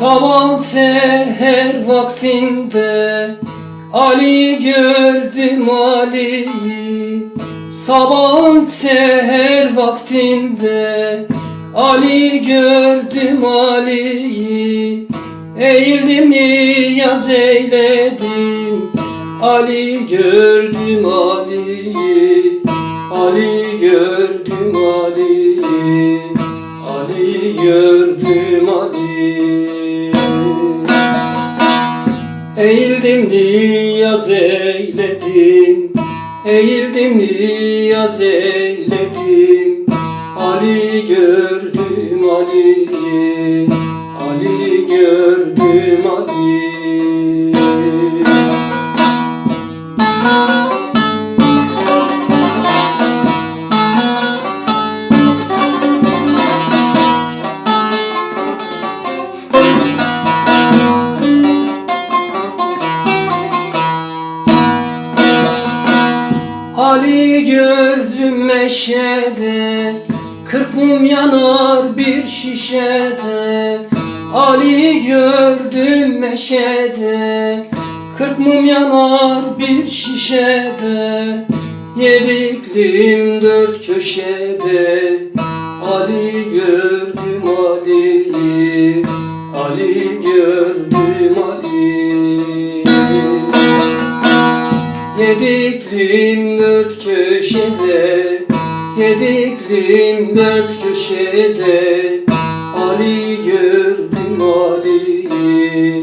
Sabah seher vaktinde Ali gördüm Ali'yi. Sabah seher vaktinde Ali gördüm Ali'yi. Eğildim niyaz eyledim Ali gördüm Ali'yi. Ali gördüm Ali'yi Ali gördüm Ali Eğildim niyaz eyledim. Eğildim niyaz eyledim. Ali gördüm Ali'yi. Ali gördüm Ali Ali gördüm meşede Kırk mum yanar bir şişede. Ali gördüm meşede Kırk mum yanar bir şişede. Yediklim dört köşede Ali gördüm Yediklim dört köşede Yediklim dört köşede Ali gördüm Ali'yi.